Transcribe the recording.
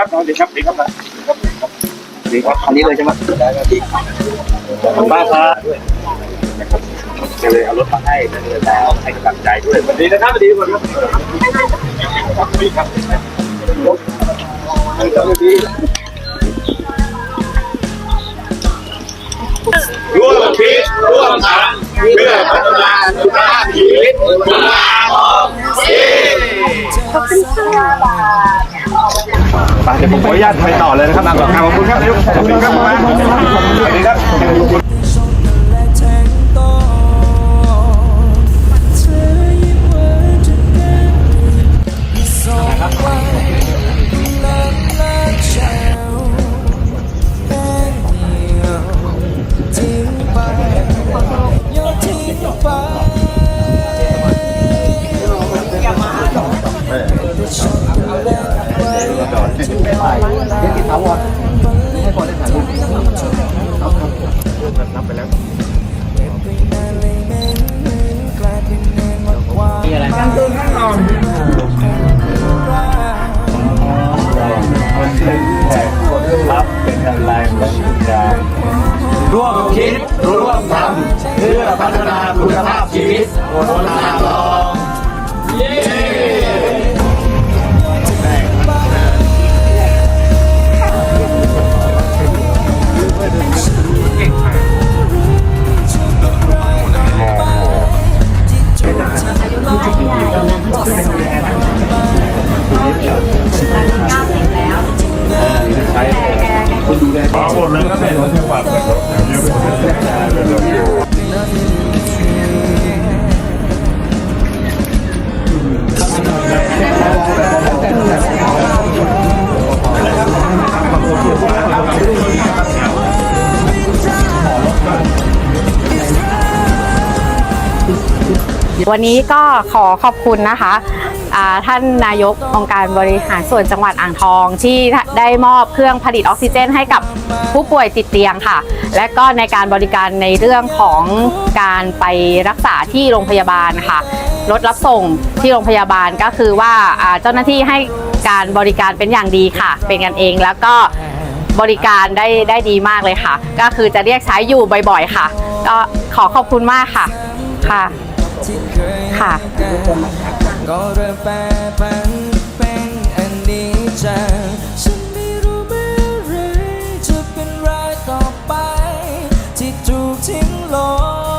ครับสวัสดีครับสวัสดีครับสวัสดีครับอันนี้เลยใช่ไหมได้ครับดีขอบคุณมากครับก็เลยเอารถมาให้เลยแต่เอาให้กำลังใจด้วยสวัสดีนะครับสวัสดีทุกคนครับสวัสดีครับสวัสดีร่วมคิดร่วมทำเพื่อพัฒนาคุณภาพชีวิตคุณภาพของชีวิต ไปเดี๋ยวผมขออนุญาตไปต่อเลยนะครับขอบคุณครับนายกขอบคุณครับมาสวัสดีครับ ที่ปลายน้ำให้พอได้ถ่ายรูปนับไปแล้วมีอะไรครับครับเป็นอะไรของการร่วมคิดร่วมทำเพื่อพัฒนาคุณภาพชีวิตคนลาลองเย้ คุ วันนี้ก็ขอขอบคุณนะคะท่านนายกองค์การบริหารส่วนจังหวัดอ่างทอง ที่ได้มอบเครื่องผลิตออกซิเจน ให้กับผู้ป่วยติดเตียงค่ะ และก็ในการบริการในเรื่องของการไปรักษาที่โรงพยาบาลค่ะรถรับส่งที่โรงพยาบาลก็คือว่าเจ้าหน้าที่ให้การบริการเป็นอย่างดีค่ะ เป็นกันเองแล้วก็บริการได้ได้ดีมากเลยค่ะ ก็คือจะเรียกใช้อยู่บ่อยๆ ค่ะ ก็ขอขอบคุณมากค่ะค่ะ ค่ะก็เริ่มแปรผันเป็นอันนี้จะฉันไม่รู้เมื่อไรจะเป็นรต่อไป ที่ถูกทิ้งลง